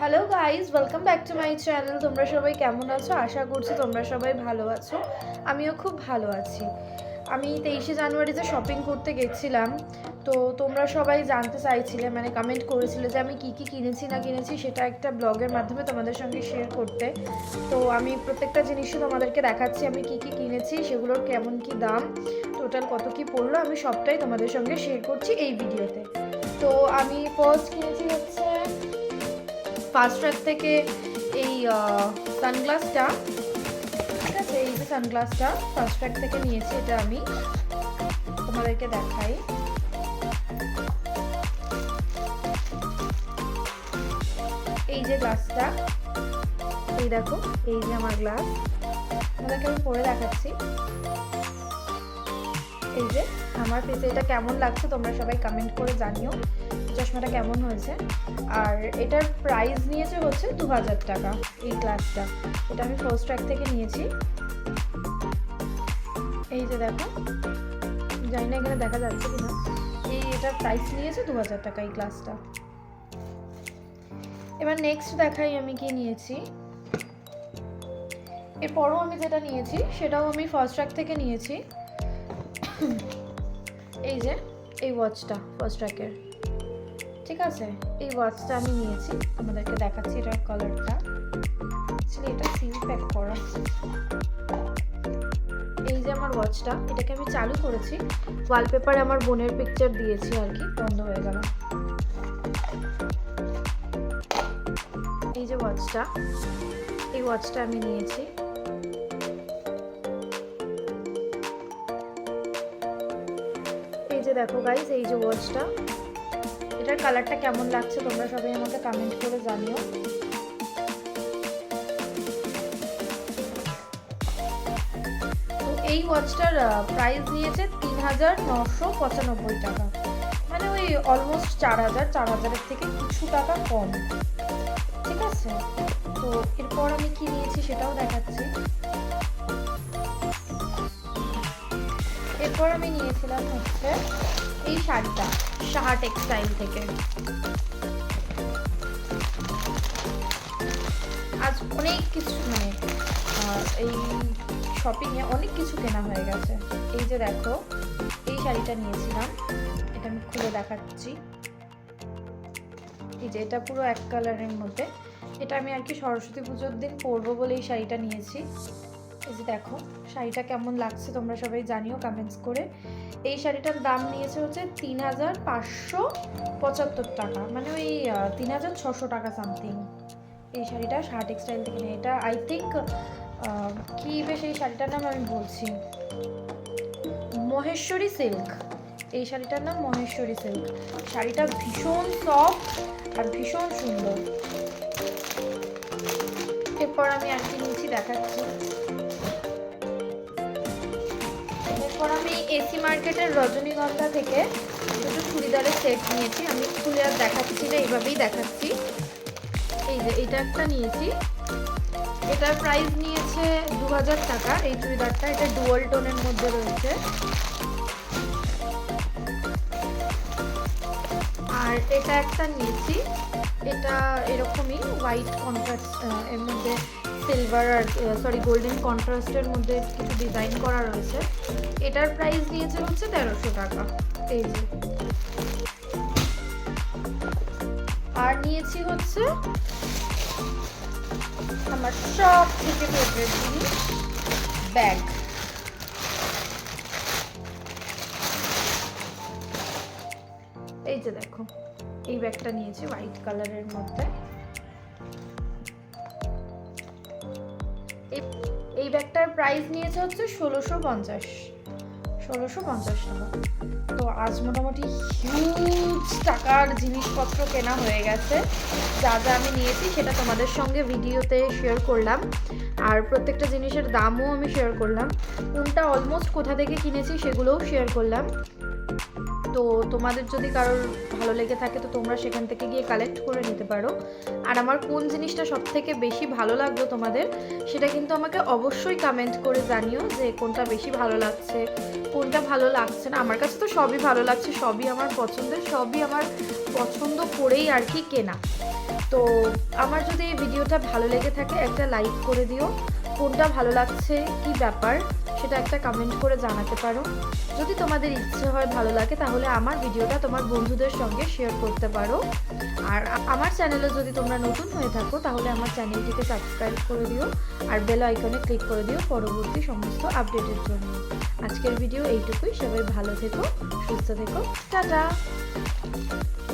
Hello guys welcome back to my channel তোমরা সবাই কেমন আছো? আশা করছি তোমরা সবাই ভালো আছো। আমিও খুব ভালো আছি। আমি তেইশে জানুয়ারিতে শপিং করতে গেছিলাম। তো তোমরা সবাই জানতে চাইছিলে মানে কমেন্ট করেছিলে যে আমি কি কি কিনেছি না কিনেছি, সেটা একটা ব্লগের মাধ্যমে তোমাদের সঙ্গে শেয়ার করতে। তো আমি প্রত্যেকটা জিনিসই তোমাদেরকে দেখাচ্ছি, আমি কি কি কিনেছি, সেগুলোর কেমন কি দাম টোটাল কত কি পড়ল, আমি সবটাই তোমাদের সঙ্গে শেয়ার করছি এই ভিডিওতে তো। আমি ফার্স্ট কিনেছি হচ্ছে ফার্স্ট ট্র্যাক থেকে এই সানগ্লাসটা ঠিক আছে? এই যে সানগ্লাসটা ফার্স্ট ট্র্যাক থেকে নিয়েছি, এটা আমি তোমাদেরকে দেখাই। এই যে গ্লাসটা এই দেখো, এই যে আমার গ্লাস তোমাদেরকে আমি পরে দেখাচ্ছি। এই যে, আমার ফেসে এটা কেমন লাগছে তোমরা সবাই কমেন্ট করে জানিও। চশমাটা কেমন হয়েছে? আর এটার প্রাইস নিয়েছে হচ্ছে দু হাজার টাকা এই গ্লাসটা এটা আমি ফার্স্ট ট্র্যাক থেকে নিয়েছি। এই যে দেখো, জানি না এখানে দেখা যাচ্ছে কিনা। এই এটার প্রাইস নিয়েছে দু হাজার টাকা এই গ্লাসটা এবার নেক্সট দেখাই আমি কি নিয়েছি। এরপরও আমি যেটা নিয়েছি, সেটাও আমি ফার্স্ট ট্র্যাক থেকে নিয়েছি। এই যে, এই ওয়াচটা ফার্স্ট ট্র্যাকের ঠিক আছে? এই ওয়াচটা আমি নিয়েছি। আমাদেরকে দেখাচ্ছি এটার কালারটা অ্যাকচুয়ালি এটা সিল প্যাক করা। এই যে আমার ওয়াচটা এটাকে আমি চালু করেছি। ওয়ালপেপারে আমার বোনের পিকচার দিয়েছি আর কি, বন্ধ হয়ে গেল। এই যে ওয়াচটা এই ওয়াচটা আমি নিয়েছি। যে দেখো গাইজ এই যে ওয়াচটা এটার কালারটা কেমন লাগছে তোমরা সবাই আমাকে কমেন্ট করে জানিও। এই ওয়াচটার প্রাইস নিয়েছে তিন হাজার নশো পঁচানব্বই টাকা। মানে ওই অলমোস্ট চার হাজার, চার হাজারের থেকে কিছু টাকা কম। ঠিক আছে? তো এরপর আমি কি নিয়েছি সেটাও দেখাচ্ছি। এরপর আমি নিয়েছিলাম হচ্ছে এই শাড়িটা সাহা টেক্সটাইল থেকে। আজ অনেক কিছু মানে এই শপিংয়ে অনেক কিছু কেনা হয়ে গেছে। এই যে দেখো, এই শাড়িটা নিয়েছিলাম, এটা আমি খুলে দেখাচ্ছি। এই যে এটা পুরো এক কালারের মধ্যে। এটা আমি আর কি সরস্বতী পুজোর দিন পরবো বলে এই শাড়িটা নিয়েছি। এই যে দেখো, শাড়িটা কেমন লাগছে তোমরা সবাই জানিও কমেন্টস করে। এই শাড়িটার দাম নিয়েছে হচ্ছে তিন হাজার পাঁচশো পঁচাত্তর টাকা মানে ওই তিন হাজার ছশো টাকা সামথিং এই শাড়িটা শার্ট টেক্সটাইল থেকে নিয়ে। এটা আই থিঙ্ক কী বেশ এই শাড়িটার নাম আমি বলছি। মহেশ্বরী সিল্ক এই শাড়িটার নাম মহেশ্বরী সিল্ক শাড়িটা ভীষণ সফট আর ভীষণ সুন্দর। এরপর আমি আর কি নিয়েছি দেখাচ্ছি। এরপর আমি এসি মার্কেটের রজনীগন্ধা থেকে দুটো চুড়িদারের সেট নিয়েছি। আমি খুলে আর দেখাচ্ছি না, এইভাবেই দেখাচ্ছি। এই যে, এটা একটা নিয়েছি। এটার প্রাইস নিয়েছে দু হাজার টাকা। এই চুড়িদারটা এটা ডুয়াল টোনের মধ্যে রয়েছে। আর এটা একটা নিয়েছি। এটা এরকমই হোয়াইট কন্ট্রাস্ট এর মধ্যে সিলভার আর সরি গোল্ডেন কন্ট্রাস্টের মধ্যে কিছু ডিজাইন করা রয়েছে। এটার প্রাইস নিয়েছে হচ্ছে তেরোশো টাকা। এই আর নিয়েছি হচ্ছে আমার সব থেকে ফেভারিট জিনিস ব্যাগ এই যে দেখো, এই ব্যাগটা নিয়েছি হোয়াইট কালারের মধ্যে। এই- ব্যাগটার প্রাইস নিয়েছে হচ্ছে ষোলোশো পঞ্চাশ। ষোলোশো পঞ্চাশ টাকা। তো আজ মোটামুটি হিউজ টাকার জিনিসপত্র কেনা হয়ে গেছে। যা যা আমি নিয়েছি সেটা তোমাদের সঙ্গে ভিডিওতে শেয়ার করলাম। আর প্রত্যেকটা জিনিসের দামও আমি শেয়ার করলাম। কোনটা অলমোস্ট কোথা থেকে কিনেছি সেগুলোও শেয়ার করলাম। তো তোমাদের যদি কারোর ভালো লেগে থাকে, তো তোমরা সেখান থেকে গিয়ে কালেক্ট করে নিতে পারো। আর আমার কোন জিনিসটা সব থেকে বেশি ভালো লাগল তোমাদের, সেটা কিন্তু আমাকে অবশ্যই কমেন্ট করে জানিও যে কোনটা বেশি ভালো লাগছে, কোনটা ভালো লাগছে না। আমার কাছে তো সবই ভালো লাগছে, সবই আমার পছন্দের, সবই আমার পছন্দ করেই আর কি কেনা। তো আমার যদি এই ভিডিওটা ভালো লেগে থাকে, একটা লাইক করে দিও। কোনটা ভালো লাগছে, কি ব্যাপার, সেটা একটা কমেন্ট করে জানাতে পারো। যদি তোমাদের ইচ্ছে হয় ভালো লাগে, তাহলে আমার ভিডিওটা তোমার বন্ধুদের সঙ্গে শেয়ার করতে পারো। আর আমার চ্যানেলে যদি তোমরা নতুন হয়ে থাকো, তাহলে আমার চ্যানেলটিকে সাবস্ক্রাইব করে দিও আর বেল আইকনে ক্লিক করে দিও পরবর্তী সমস্ত আপডেটের জন্য। আজকের ভিডিও এইটুকুই, সবাই ভালো থেকো, সুস্থ থেকো, টাটা!